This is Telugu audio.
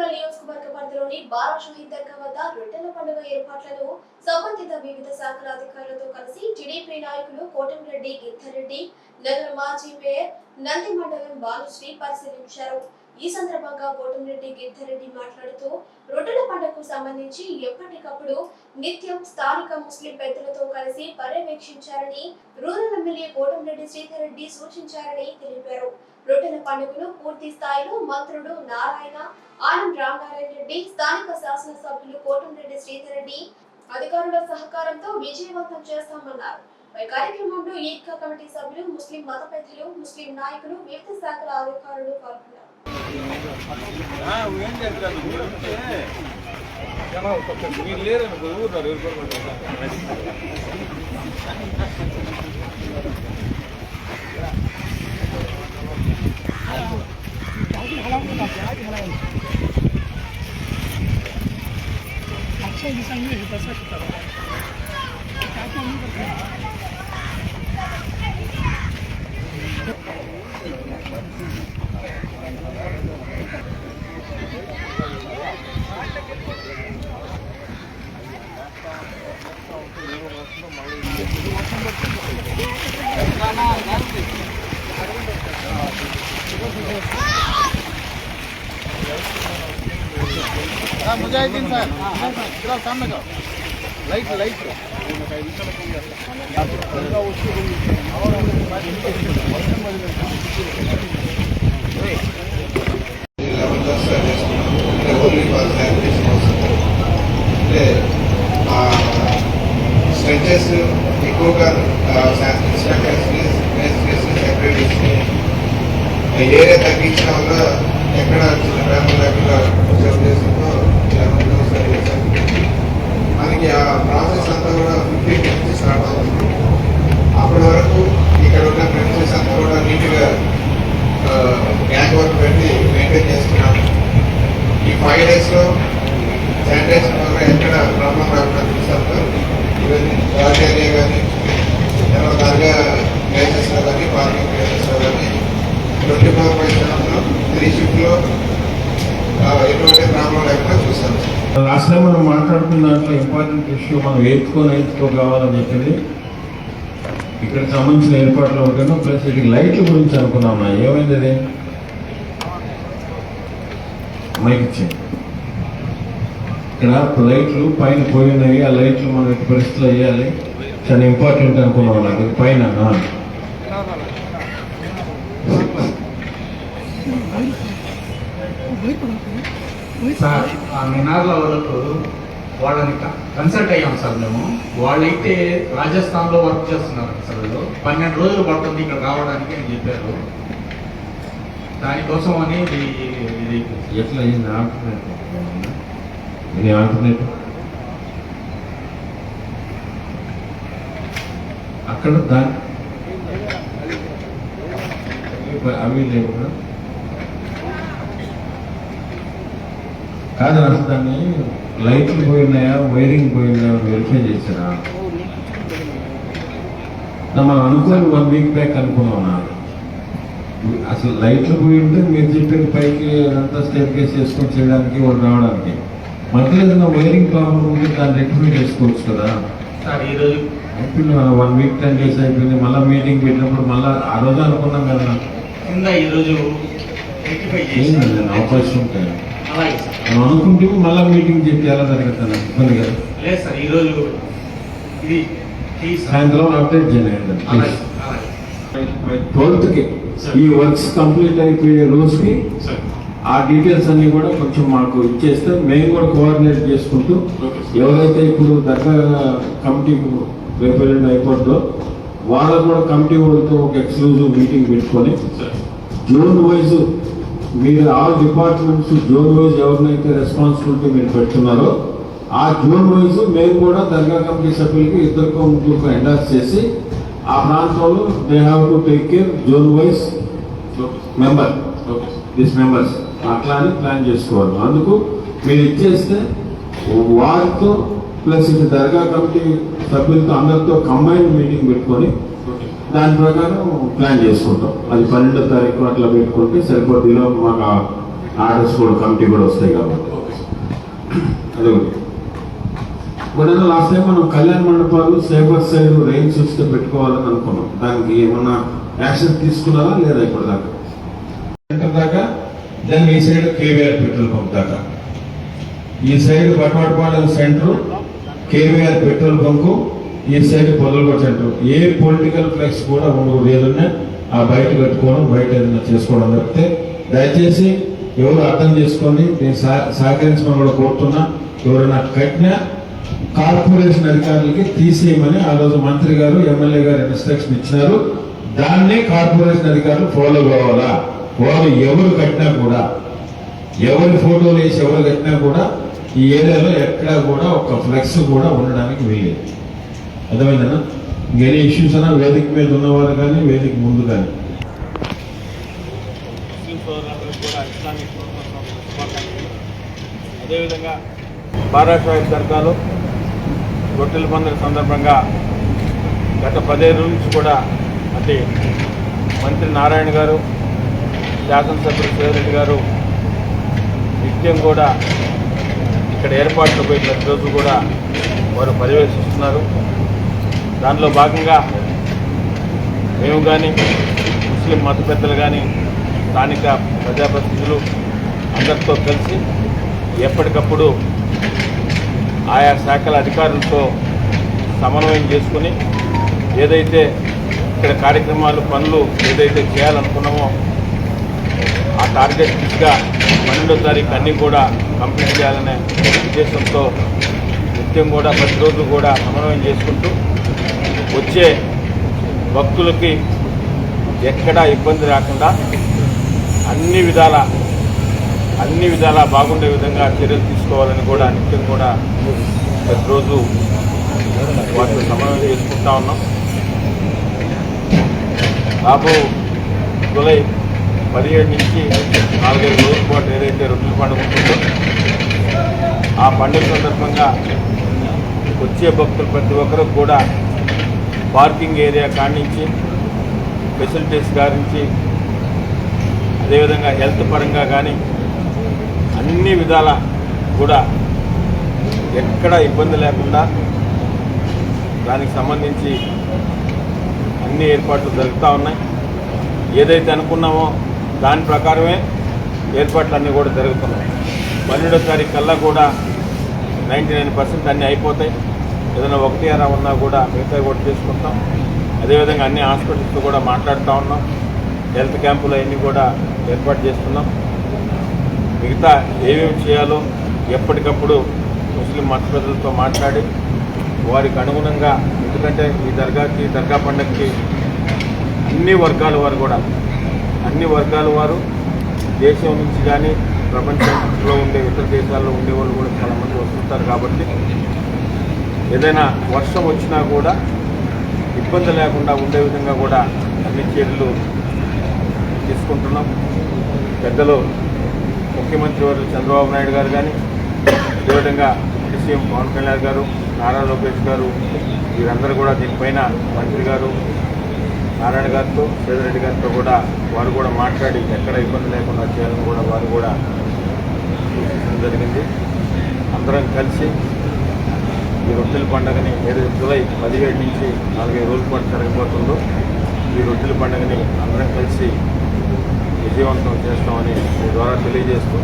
రూరల్ నియోజకవర్గ పరిధిలోని బారా షహీద్ దర్గా వద్ద రొట్టెల పండుగ ఏర్పాట్లను సంబంధిత వివిధ శాఖల అధికారులతో కలిసి టీడీపీ నాయకులు కోటమిరెడ్డి గిద్దరెడ్డి నగర మాజీ మేయర్ నంది మండలం బాలుశ్రీ పరిశీలించారు. ఈ సందర్భంగా కోటంరెడ్డి గిద్దరెడ్డి మాట్లాడుతూ రొట్టెల పండుగకు సంబంధించి ఎప్పటికప్పుడు నిత్యం స్థానిక ముస్లిం పెద్దలతో కలిసి పర్యవేక్షించారని రూరల్ ఎమ్మెల్యే కోటంరెడ్డి శ్రీధర్ రెడ్డి సూచించారని తెలిపారు. రొట్టెల పండుగను పూర్తి స్థాయిలో మంత్రుడు నారాయణ ఆనం రామనారాయణ రెడ్డి స్థానిక శాసనసభ్యులు కోటంరెడ్డి శ్రీధర్ రెడ్డి అధికారుల సహకారంతో విజయవంతం చేస్తామన్నారు. ఈ కార్యక్రమంలో ఈద్గా కమిటీ సభ్యులు ముస్లిం మత పెద్దలు ముస్లిం నాయకులు వివిధ శాఖల అధికారులు పాల్గొన్నారు. ఏం చేస్తారు మీరు ఉంటే జనం ఒక్కొక్క మీరు లేరనుకో ఊరున్నారు ముజాహిదీన్ సార్ ఇక్కడ సామ్న లైట్ లైట్ ఐదు నిమిషాలకు స్ట్రెచెస్ ఎక్కువగా సెపరేట్ ఏరియా తగ్గించడం వల్ల ఎక్కడ చిన్న ఫ్యామిలీ లేకుండా చేస్తుందో మనకి ఆ ప్రాసెస్ అంతా కూడా ఫిఫ్టీన్ నుంచి స్టార్ట్ అవుతుంది అప్పటి వరకు ఇక్కడ ఉన్న ప్రిన్సెస్ అంతా కూడా నీట్గా గ్యాంగ్ వర్క్ పెట్టి మెయింటైన్ చేస్తున్నాము ఈ ఫైవ్ డేస్లో శానిటైజేషన్ వల్ల ఎక్కడ ప్రాబ్లం రాకుండా చూస్తాం ఇవన్నీ గార్డ్ ఏరియా కానీ తర్వాత దర్గా ప్లేసెస్లో కానీ పార్కింగ్ ప్లేసెస్లో కానీ ట్వంటీ ఫోర్ బై సెవెన్లో త్రీ షిఫ్ట్లో ఎటువంటి ప్రాబ్లం లేకుండా చూస్తాం లాస్ట్ టైం మనం మాట్లాడుకున్న దాంట్లో ఇంపార్టెంట్ ఇష్యూ మనం ఎత్తుకొని ఎత్తుకో కావాలని చెప్పింది ఇక్కడ సంబంధించిన ఏర్పాట్లు ఉంటాను. ప్లస్ ఇక్కడ లైట్ల గురించి అనుకున్నాం ఏమైంది అది? మైక్ ఇచ్చింది ఇక్కడ లైట్లు పైన పోయినాయి ఆ లైట్లు మనం ఎట్టి పరిస్థితులు వేయాలి? చాలా ఇంపార్టెంట్ అనుకున్నాం నాకు పైన సార్ ఆ మినార్ల వరకు వాళ్ళని కన్సల్ట్ అయ్యాం సార్ మేము. వాళ్ళైతే రాజస్థాన్లో వర్క్ చేస్తున్నారు అసలు పన్నెండు రోజులు పడుతుంది ఇక్కడ రావడానికి అని చెప్పారు. దానికోసం అని ఇది ఎట్లా అయింది? ఆల్టర్నేట్ ఇది అక్కడ దాని అవి లేవు కాదు? అసలు దాన్ని లైట్లు పోయినాయా? వైరింగ్ పోయినాయా వెరిఫై చేశారా? మనం అనుకోని వన్ వీక్ బ్యాక్ అనుకున్నాం నాకు అసలు లైట్లు పోయి ఉంటే మీరు చెప్పిన పైకి అంతా స్టెప్ కేసు చేసుకొని చేయడానికి వాళ్ళు రావడానికి. మధ్యలో ఏదైనా వైరింగ్ ప్రాబ్లం ఉంటే దాన్ని రెక్టిఫై చేసుకోవచ్చు కదా. ఈరోజు వన్ వీక్ టెన్ డేస్ అయిపోయింది. మళ్ళీ మీటింగ్ పెట్టినప్పుడు మళ్ళీ ఆ రోజు అనుకున్నాం కదా. కింద ఈరోజు అవకాశం ఉంటాయి. మనం అనుకుంటే మళ్ళీ మీటింగ్ చెప్పి ఎలా జరుగుతుంది ఇబ్బంది కదా. లేదు సార్ ఈరోజు ఇది సాయంత్రం అప్డేట్ చేయండి ట్వెల్త్కి ఈ వర్క్స్ కంప్లీట్ అయిపోయే రోజుకి ఆ డీటెయిల్స్ అన్ని కూడా కొంచెం మాకు ఇచ్చేస్తే మేము కూడా కోఆర్డినేట్ చేసుకుంటూ ఎవరైతే ఇప్పుడు దగ్గర కమిటీ రేపు ఎల్లుండి అయిపోతుందో వాళ్ళకు కూడా కమిటీ వాళ్ళతో ఒక ఎక్స్క్లూజివ్ మీటింగ్ పెట్టుకొని జోన్ వైజ్ మీరు ఆ డిపార్ట్మెంట్స్ జోన్ వైజ్ ఎవరినైతే రెస్పాన్సిబిలిటీ మీరు పెడుతున్నారో ఆ జోన్ వైజ్ మేము కూడా దర్గా కమిటీ సభ్యులకి ఇద్దరికో ముగ్గురుకో ఎండార్స్ చేసి ఆ ప్రాంతంలో they have to take care zone wise member this members అట్లా అని ప్లాన్ చేసుకోవాలి. అందుకు మీరు ఇచ్చేస్తే వారితో ప్లస్ ఇది దర్గా కమిటీ సభ్యులతో అందరితో కంబైన్డ్ మీటింగ్ పెట్టుకొని దాని ప్రకారం ప్లాన్ చేసుకుంటాం. అది పన్నెండో తారీఖు అట్లా పెట్టుకుంటే సరిపోతుందిలో మాకు ఆర్డర్స్ కూడా కమిటీ కూడా వస్తాయి కాబట్టి. అదే ఇప్పుడు లాస్ట్ టైం మనం కళ్యాణ మండపాలు సేఫర్ సైడ్ రేంజ్ సిస్టమ్ పెట్టుకోవాలని అనుకున్నాం. దానికి ఏమన్నా యాక్షన్ తీసుకున్నారా లేదా ఇప్పుడు దాకా? సెంటర్ దాకా దెన్ ఈ సైడ్ కేవీఆర్ పెట్రోల్ పంప్ దాకా. ఈ side Patavatapalem centre KVR petrol bunk ఈ సైడ్ పొదలగొడ సెంటర్ ఏ పొలిటికల్ ఫ్లెక్స్ కూడా మూడు ఏదన్నా ఆ బయట కట్టుకోవడం బయట ఏదైనా చేసుకోవడం తప్పితే దయచేసి ఎవరు అర్థం చేసుకొని నేను సహ- సహకరించమని కూడా కోరుతున్నా. ఎవరైనా కట్టినా కార్పొరేషన్ అధికారులకి తీసేయమని ఆ రోజు మంత్రి గారు ఎమ్మెల్యే గారు ఇన్స్ట్రక్షన్ ఇచ్చినారు. దాన్నే కార్పొరేషన్ అధికారులు ఫాలో కావాలా? వాళ్ళు ఎవరు కట్టినా కూడా ఎవరి ఫోటోలు వేసి ఎవరు కట్టినా కూడా ఈ ఏరియాలో ఎక్కడా కూడా ఒక ఫ్లెక్స్ కూడా ఉండడానికి వీలేదు అర్థమైందన్నా? ఇంకెనీ ఇష్యూస్ అన్నా? వేదిక మీద ఉన్నవారు కానీ వేదిక ముందు కానీ. ముస్లిం సోదరులందరికీ కూడా ఇస్లామిక్ అదేవిధంగా బారా షాహిద్ రొట్టెల పండుగ సందర్భంగా గత పదిహేను నుంచి కూడా అంటే మంత్రి నారాయణ గారు శాసనసభ్యులు శివరెడ్డి గారు నిత్యం కూడా ఇక్కడ ఏర్పాట్లు పోయి ప్రతిరోజు కూడా వారు పర్యవేక్షిస్తున్నారు. దానిలో భాగంగా మేము కానీ ముస్లిం మత పెద్దలు కానీ స్థానిక ప్రజాప్రతినిధులు అందరితో కలిసి ఎప్పటికప్పుడు ఆయా శాఖల అధికారులతో సమన్వయం చేసుకుని ఏదైతే ఇక్కడ కార్యక్రమాలు పనులు ఏదైతే చేయాలనుకున్నామో ఆ టార్గెట్ దిశగా పన్నెండో తారీఖు అన్నీ కూడా కంప్లీట్ చేయాలనే ఉద్దేశంతో నిత్యం కూడా ప్రతిరోజు కూడా సమన్వయం చేసుకుంటూ వచ్చే భక్తులకి ఎక్కడా ఇబ్బంది రాకుండా అన్ని విధాల అన్ని విధాల బాగుండే విధంగా చర్యలు తీసుకోవాలని కూడా నిత్యం కూడా ప్రతిరోజు వాటిని సమన్వయం చేసుకుంటా ఉన్నాం. రాబో జూలై పదిహేడు నుంచి నాలుగైదు రోజుల పాటు ఏదైతే రొట్టెల పండుగ ఉంటుందో ఆ పండుగ సందర్భంగా వచ్చే భక్తులు ప్రతి ఒక్కరికి కూడా పార్కింగ్ ఏరియా కానించి ఫెసిలిటీస్ గారించి అదేవిధంగా హెల్త్ పరంగా కానీ అన్ని విధాల కూడా ఎక్కడ ఇబ్బంది లేకుండా దానికి సంబంధించి అన్ని ఏర్పాట్లు జరుగుతూ ఉన్నాయి. ఏదైతే అనుకున్నామో దాని ప్రకారమే ఏర్పాట్లు అన్నీ కూడా జరుగుతున్నాయి. పన్నెండో తారీఖు కల్లా కూడా నైంటీ నైన్ పర్సెంట్ అన్నీ అయిపోతాయి. ఏదైనా ఒకటి అలా ఉన్నా కూడా మిగతా కూడా చేసుకుంటాం అదేవిధంగా అన్ని హాస్పిటల్స్తో కూడా మాట్లాడుతూ ఉన్నాం. హెల్త్ క్యాంపులు అవన్నీ కూడా ఏర్పాటు చేస్తున్నాం. మిగతా ఏమేమి చేయాలో ఎప్పటికప్పుడు ముస్లిం మత ప్రజలతో మాట్లాడి వారికి అనుగుణంగా ఎందుకంటే ఈ దర్గాకి దర్గా పండగకి అన్ని వర్గాల వారు కూడా అన్ని వర్గాల వారు దేశం నుంచి కానీ ప్రపంచంలో ఉండే ఇతర దేశాల్లో ఉండే వాళ్ళు కూడా చాలామంది వస్తుంటారు కాబట్టి ఏదైనా వర్షం వచ్చినా కూడా ఇబ్బంది లేకుండా ఉండే విధంగా కూడా అన్ని చర్యలు తీసుకుంటున్నాం. పెద్దలు ముఖ్యమంత్రి వారు చంద్రబాబు నాయుడు గారు కానీ అదేవిధంగా సీఎం పవన్ కళ్యాణ్ గారు నారా లోకేష్ గారు వీరందరూ కూడా దీనిపైన మంత్రి గారు నారాయణ గారితో సేదిరెడ్డి గారితో కూడా వారు కూడా మాట్లాడి ఎక్కడ ఇబ్బంది లేకుండా చేయాలని కూడా వారు కూడా జరిగింది. అందరం కలిసి ఈ రొట్టెల పండుగని ఏడు జూలై పదిహేడు నుంచి నాలుగైదు రోజుల పాటు జరగబోతుందో ఈ రొట్టెల పండుగని అందరం కలిసి విజయవంతం చేస్తామని మీ ద్వారా తెలియజేస్తూ